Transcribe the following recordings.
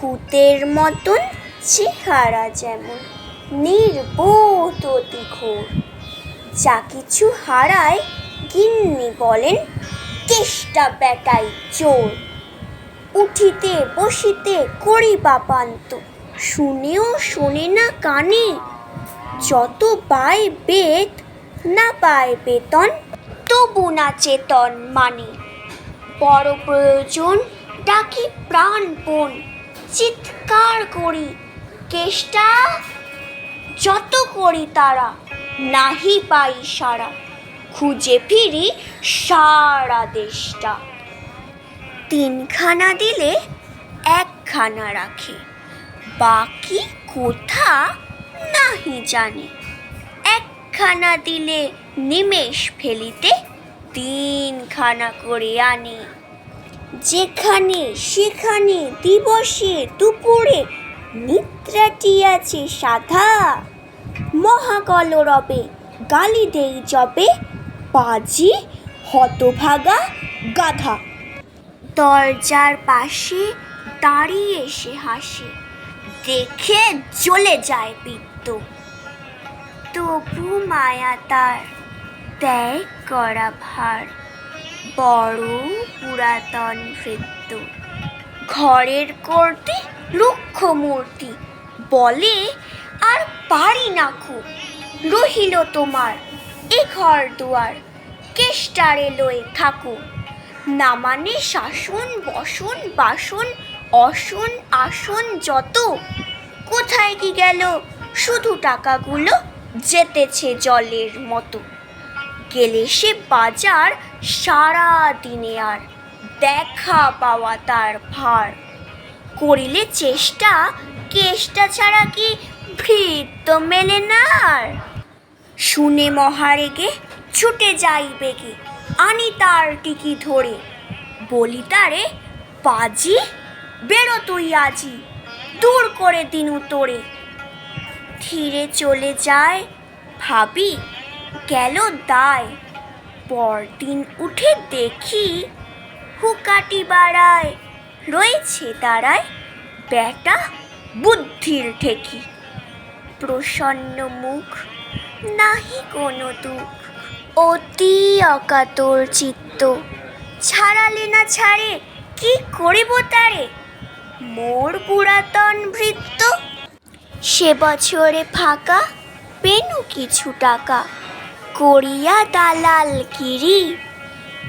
ভূতের মতন চেহারা যেমন নির্বোধ অতি ঘোর যা কিছু হারায় গিন্নি বলেন, কেষ্টা বেটাই চোর। উঠিতে বসিতে করি বাপান্ত শুনেও শোনে না কানে। যত পায় বেত না পায় বেতন, তবু না চেতন মানে। বড় প্রয়োজন ডাকি প্রাণপণ। চিৎকার করি। কেষ্টা যত করি তারা, নাহি পাই সারা। খুঁজে ফিরি সারা দেশটা। তিনখানা দিলে একখানা রাখে। বাকি কোথা নাহি জানে। একখানা দিলে নিমেষ ফেলিতে তিনখানা করে আনে। যেখানে সেখানে দিবসে দুপুরে নিদ্রাটি আছে সাধা। মহাকলরবে গালি দেই জবে পাজি হতভাগা গাধা। দরজার পাশে দাঁড়িয়ে সে হাসে, দেখে জ্বলে যায় পিত্ত তবু মায়া তার ত্যাগ করা ভার। বড় পুরাতন ভৃত্য ঘরের করতে রুক্ষ মূর্তি বলে, আর পারি না খুব। রহিল তোমার এ ঘর দুয়ার, কেষ্টারে লয়ে থাকুক। না মানে শাসন, বসন, বাসন, অসন, আসন যত। কোথায় কি গেল? শুধু টাকাগুলো যেতেছে জলের মতো। গেলে সে বাজার সারা দিনে আর দেখা পাওয়া তার ভার। করিলে চেষ্টা, কেষ্টা ছাড়া কি ভৃত্য মেলে না আর? শুনে মহারেগে ছুটে যাই বেগে আনি তার টিকি ধরে। বলি তারে, পাজি, বেরো তুই আজি, দূর করে দিনু তোরে। ধীরে চলে যায় ভাবি গেল দায় পরদিন উঠে দেখি হুকাটি বাড়ায়। রয়েছে দাঁড়ায় বেটা বুদ্ধির ঠেকি। প্রসন্ন মুখ, নাহি কোনো দুঃখ। অতি অকাতর চিত্ত। ছাড়ালে না ছাড়ে, কি করিব তারে? মোর পুরাতন ভৃত্য। সে বছরে ফাঁকা, পেনু কিছু টাকা। করিয়া দালাল গিরি।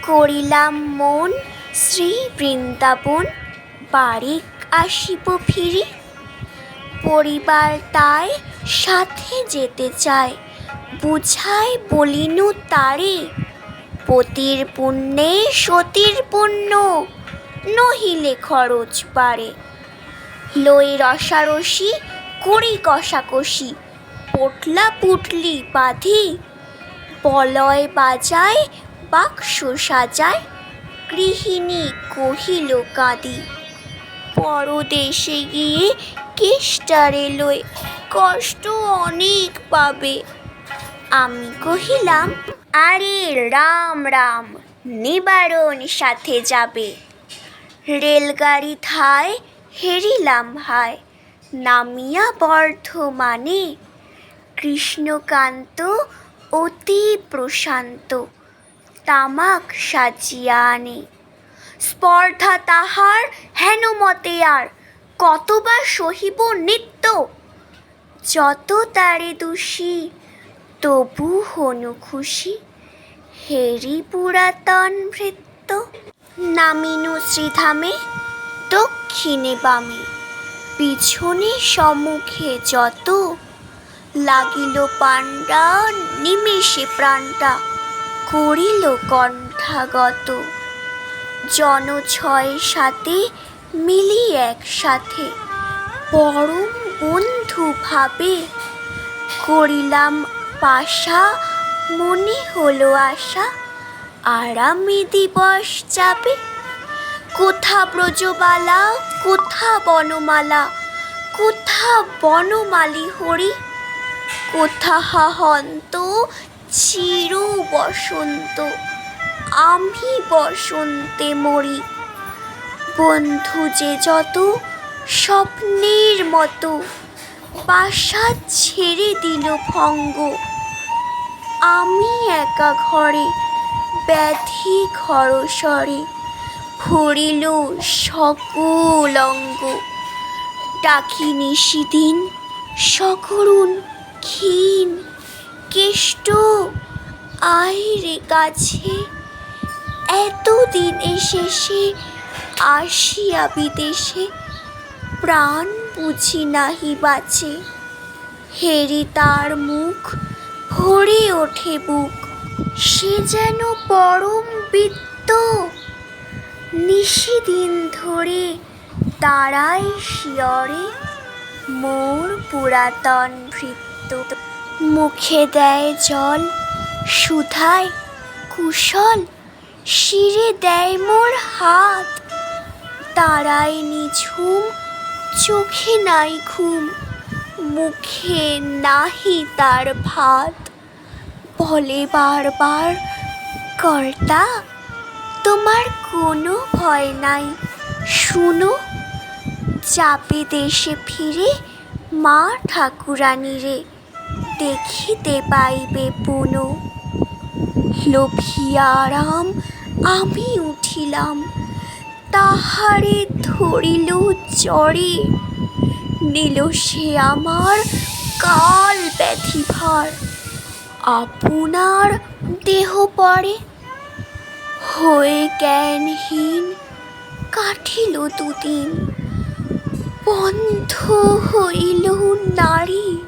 করিলাম মন শ্রী বৃন্দাবন বাড়ি আসিব ফিরি। পরিবার তাই সাথে যেতে চায়, বুঝাই বলিনু তারে, পতির পুণ্যে সতীর পুণ্য, নহিলে খরচ বাড়ে। লই রসারসি করি কষাকষি, পোটলা পুটলি বাঁধি বলয় বাজায়, বাক্স সাজায়, গৃহিণী কহিল, কাঁদি। পরদেশে গিয়ে কেষ্টারে লই কষ্ট অনেক পাবে। আমি কহিলাম, আরে রাম রাম, নিবারণ সাথে যাবে। রেলগাড়ি থায় হেরিলাম হায়, নামিয়া বর্ধমানে। কৃষ্ণকান্ত অতি প্রশান্ত, তামাক সাজিয়া আনে। স্পর্ধা তাহার হেন মতে আর কতবার সহিব নিত্য। যত তারে দোষী, তবু হনু খুশি হেরি পুরাতন ভৃত্য। নামিনু শ্রীধামে, দক্ষিণে বামে, পিছনে সম্মুখে যত লাগিল পাণ্ডা, নিমেষে প্রাণটা করিল কণ্ঠাগত। জন ছয় সাথে মিলি একসাথে পরম বন্ধু ভাবে করিলাম পাশা মনে হলো আশা, আরামে দিবস যাবে। কোথা ব্রজবালা, কোথা বনমালা, কোথা বনমালী হরি কোথা হাহন্ত চির বসন্ত, আমি বসন্তে মরি। বন্ধু যে যত স্বপ্নের মতো, বাসা ছেড়ে দিল ভঙ্গ। আমি একা ঘরে ব্যাধি ঘরস্বরে ভরিল সকল অঙ্গ। ডাকি নিশিদিন সকরুণ ক্ষীণ কেষ্ট। আইরে কাছে এতদিন এসেছে আসিয়া বিদেশে, প্রাণ বুঝি নাহি বাঁচে। হেরি তার মুখ ভরে ওঠে বুক, সে যেন পরম বিত্ত। নিশিদিন ধরে তারাই শিয়রে মোর পুরাতন ভৃত্য। মুখে দেয় জল, সুধায় কুশল, শিরে দেয় মোর হাত। তারায় নিঝুম চোখে নাই ঘুম, মুখে নাহি তার ভাত। বলে বারবার, কর্তা, তোমার কোনো ভয় নাই। শুনো, চাপে দেশে ফিরে মা ঠাকুরানীরে দেখিতে পাইবে পুনঃ। লোভিয়ারাম, আমি উঠিলাম। তাহারে ধরিল চরে নিল সে আমার কাল ব্যাধি ভার আপনার দেহ পরে হয়ে জ্ঞানহীন কাটিল দুদিন। বন্ধ হইল নারী।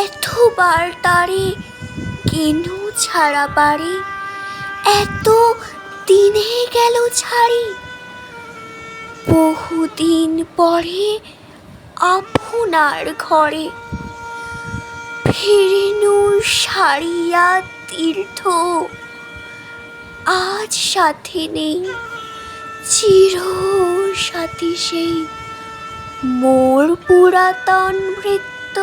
এতবার তারে কেন ছাড়া পারে এত দিনে গেল ছাড়ি। বহুদিন পরে আপনার ঘরে ফিরিনু সারিয়া তীর্থ। আজ সাথে নেই, চির সাথী সেই মোর পুরাতন বৃত্ত